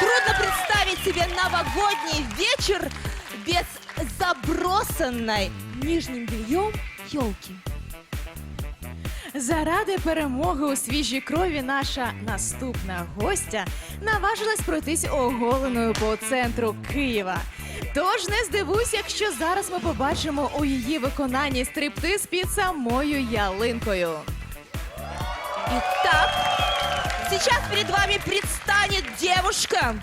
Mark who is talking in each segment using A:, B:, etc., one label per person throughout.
A: Трудно представить себе новогодний вечер без забросанной нижним бельем елки.
B: Заради перемоги у свіжій крові наша наступна гостя наважилась пройтись оголеною по центру Києва. Тож не здивуйся, якщо зараз ми побачимо у її виконанні стриптиз під самою ялинкою.
A: Итак, сейчас перед вами предстанет девушка,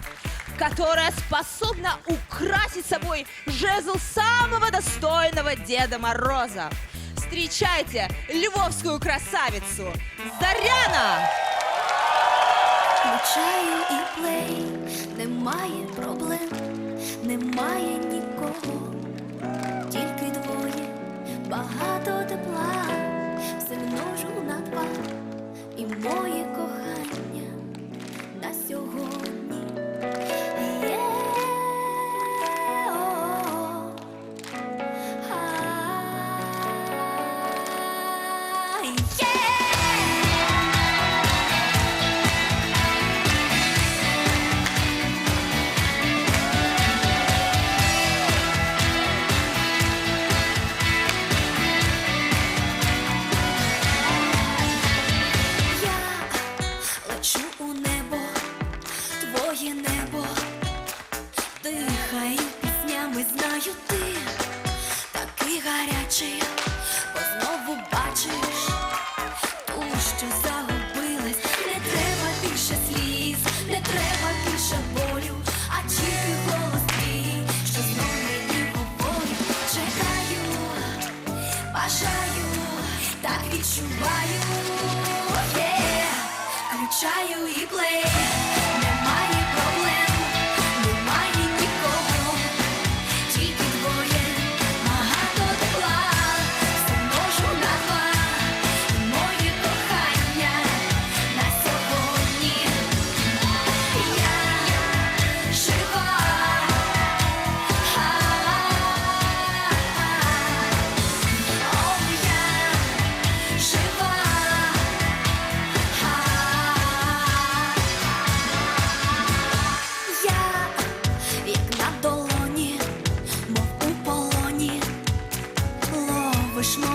A: которая способна украсить собой жезл самого достойного Деда Мороза. Встречайте львовскую красавицу Заряна!
C: Включаю і плей, немає проблем, немає нікого, тільки двоє, багато тепла, все множу на два, і моє кохання Знаю ти такий гарячий, бо знову бачиш ту, що загубилась. Не треба більше сліз, не треба більше болю, а тільки голос твій, що знов мені говорить. Чекаю, бажаю, так відчуваю. Є, включаю і плей. Ловиш моє